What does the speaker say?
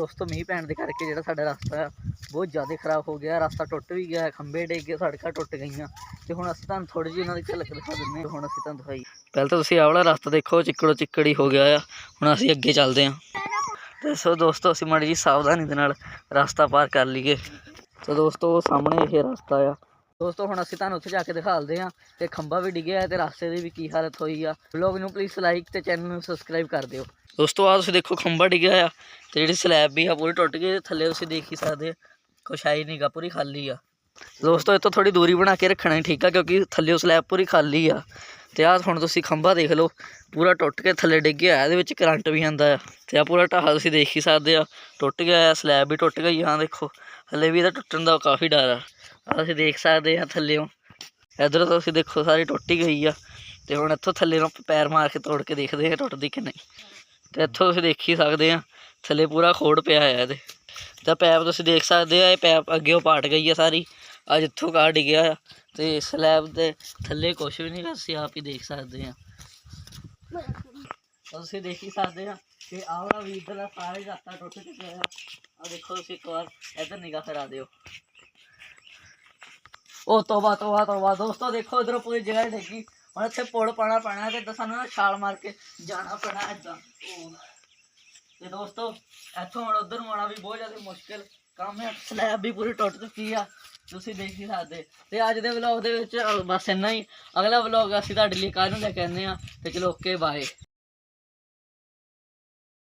ਦੋਸਤੋ, ਮੀਂਹ ਪੈਣ ਦੇ ਕਰਕੇ ਜਿਹੜਾ ਸਾਡਾ ਰਸਤਾ ਆ, ਬਹੁਤ ਜ਼ਿਆਦਾ ਖਰਾਬ ਹੋ ਗਿਆ। ਰਸਤਾ ਟੁੱਟ ਵੀ ਗਿਆ, ਖੰਭੇ ਡਿੱਗ ਗਏ, ਸੜਕਾਂ ਟੁੱਟ ਗਈਆਂ। ਤੇ ਹੁਣ ਅਸੀਂ ਤੁਹਾਨੂੰ ਥੋੜੀ ਜਿਹੀ ਉਹਨਾਂ ਦੀ ਝਲਕ ਦਿਖਾ ਦਿੰਦੇ ਹਾਂ। ਹੁਣ ਅਸੀਂ ਤੁਹਾਨੂੰ ਦਿਖਾਈ ਪਹਿਲਾਂ ਤਾਂ ਤੁਸੀਂ ਆਹ ਵਾਲਾ ਰਸਤਾ ਦੇਖੋ, ਚਿੱਕੜੋ ਚਿੱਕੜੀ ਹੋ ਗਿਆ ਆ। ਹੁਣ ਅਸੀਂ ਅੱਗੇ ਚੱਲਦੇ ਹਾਂ। ਤੇ ਸੋ ਦੋਸਤੋ, ਅਸੀਂ ਮਾੜੀ ਜੀ ਸਾਵਧਾਨੀ ਦੇ ਨਾਲ ਰਸਤਾ ਪਾਰ ਕਰ ਲਈਏ। ਸੋ ਦੋਸਤੋ, ਉਹ ਸਾਹਮਣੇ ਇਹ ਰਸਤਾ ਆ। ਦੋਸਤੋ, ਹੁਣ ਅਸੀਂ ਤੁਹਾਨੂੰ ਉੱਥੇ ਜਾ ਕੇ ਦਿਖਾਲਦੇ ਹਾਂ ਤੇ ਖੰਭਾ ਵੀ ਡਿੱਗਿਆ ਹੈ ਤੇ ਰਸਤੇ ਦੀ ਵੀ ਕੀ ਹਾਲਤ ਹੋਈ ਆ। ਵਲੌਗ ਨੂੰ ਪਲੀਜ਼ ਲਾਈਕ ਤੇ ਚੈਨਲ ਨੂੰ ਸਬਸਕ੍ਰਾਈਬ ਕਰ ਦਿਓ। ਦੋਸਤੋ ਆ ਤੁਸੀਂ ਦੇਖੋ ਖੰਭਾ ਡਿੱਗਿਆ ਆ ਤੇ ਜਿਹੜੀ ਸਲੈਬ ਵੀ ਆ, ਪੂਰੀ ਟੁੱਟ ਗਈ ਥੱਲੇ ਤੁਸੀਂ ਦੇਖ ਹੀ ਸਕਦੇ ਆ, ਕੁਛ ਹੈ ਨਹੀਂਗਾ ਪੂਰੀ ਖਾਲੀ ਆ। ਦੋਸਤੋ ਇਹ ਤੋਂ ਥੋੜੀ ਦੂਰੀ ਬਣਾ ਕੇ ਰੱਖਣਾ ਹੀ ਠੀਕ ਆ, ਕਿਉਂਕਿ ਥੱਲੇ ਸਲੈਬ ਪੂਰੀ ਖਾਲੀ ਆ। ਤੇ ਆਹ ਹੁਣ ਤੁਸੀਂ ਖੰਭਾ ਦੇਖ ਲਓ, ਪੂਰਾ ਟੁੱਟ ਕੇ ਥੱਲੇ ਡਿੱਗਿਆ ਹੋਇਆ ਇਹਦੇ ਵਿੱਚ ਕਰੰਟ ਵੀ ਆਂਦਾ ਆ। ਤੇ ਆ ਪੂਰਾ ਢਾਹ ਤੁਸੀਂ ਦੇਖ ਹੀ ਸਕਦੇ ਆ, ਟੁੱਟ ਗਿਆ ਆ ਸਲੈਬ ਵੀ ਟੁੱਟ ਗਈ ਆ ਦੇਖੋ, ਹਲੇ ਵੀ ਇਹਦਾ ਟੁੱਟਣ ਦਾ ਕਾਫੀ ਡਰ ਆ। ਤੁਸੀਂ ਦੇਖ ਸਕਦੇ ਆ ਥੱਲੇੋਂ। ਇਧਰ ਤੁਸੀਂ ਦੇਖੋ ਸਾਰੀ ਟੁੱਟ ਹੀ ਗਈ ਆ। ਤੇ ਹੁਣ ਇੱਥੋਂ ਥੱਲੇ ਨੂੰ ਪੈਰ ਮਾਰ ਕੇ ਤੋੜ ਕੇ ਦੇਖਦੇ ਆ ਟੁੱਟਦੀ ਕਿ ਨਹੀਂ। ਤੇ ਇੱਥੋਂ ਤੁਸੀਂ ਦੇਖ ਹੀ ਸਕਦੇ ਆ ਥੱਲੇ ਪੂਰਾ ਖੋੜ ਪਿਆ ਹੋਇਆ ਇਹਦੇ। ਤਾਂ ਪੈਪ ਤੁਸੀਂ ਦੇਖ ਸਕਦੇ ਆ, ਇਹ ਪੈਪ ਅੱਗੇ ਉਹ ਪਾਟ ਗਈ ਆ ਸਾਰੀ। ਆ ਜਿੱਥੋਂ ਕਾਰ ਡਿੱਗਿਆ ਆ। ਤੇ ਸਲੈਬ ਦੇ ਥੱਲੇ ਕੁਝ ਵੀ ਨਹੀਂ, ਅਸੀਂ ਆਪ ਹੀ ਦੇਖ ਸਕਦੇ ਆ ਤੁਸੀਂ ਦੇਖ ਹੀ ਸਕਦੇ ਆ ਕਿ ਆਹ ਵੀ ਇੱਧਰ ਦਾ ਸਾਰਾ ਰਸਤਾ ਟੁੱਟ ਚੁੱਕਿਆ ਆ। ਆ ਦੇਖੋ ਤੁਸੀਂ ਇੱਕ ਵਾਰ ਇੱਧਰ ਨਿਗਾਹ ਕਰਾ ਦਿਓ। ਉਹ ਤੋਬਾ ਤੋਬਾ ਤੋਬਾ, ਦੋਸਤੋ ਦੇਖੋ ਇਧਰੋਂ ਪੂਰੀ ਜਗ੍ਹਾ ਡਿੱਗੀ ਹੁਣ ਇੱਥੇ ਪੁਲ ਪਾਣਾ ਪੈਣਾ ਤੇ ਇੱਦਾਂ ਸਾਨੂੰ ਛਾਲ ਮਾਰ ਕੇ ਜਾਣਾ ਪੈਣਾ ਇਦਾਂ ਤੇ ਦੋਸਤੋ, ਇੱਥੋਂ ਹੁਣ ਉਧਰ ਆਉਣਾ ਵੀ ਬਹੁਤ ਜ਼ਿਆਦਾ ਮੁਸ਼ਕਿਲ। ਕੰਮ ਹੈ, ਸਲੈਬ ਵੀ ਪੂਰੀ ਟੁੱਟ ਚੁੱਕੀ ਆ। ਤੁਸੀਂ ਦੇਖ ਹੀ ਸਕਦੇ। ਤੇ ਅੱਜ ਦੇ ਵਲੌਗ ਦੇ ਵਿੱਚ ਬਸ ਇੰਨਾ ਹੀ। ਅਗਲਾ ਵਲੌਗ ਅਸੀਂ ਤੁਹਾਡੇ ਲਈ ਕੱਲ੍ਹ ਨੂੰ ਲੈ ਕੇ ਆਉਂਦੇ ਆ ਤੇ ਚਲੋ ਓਕੇ ਬਾਏ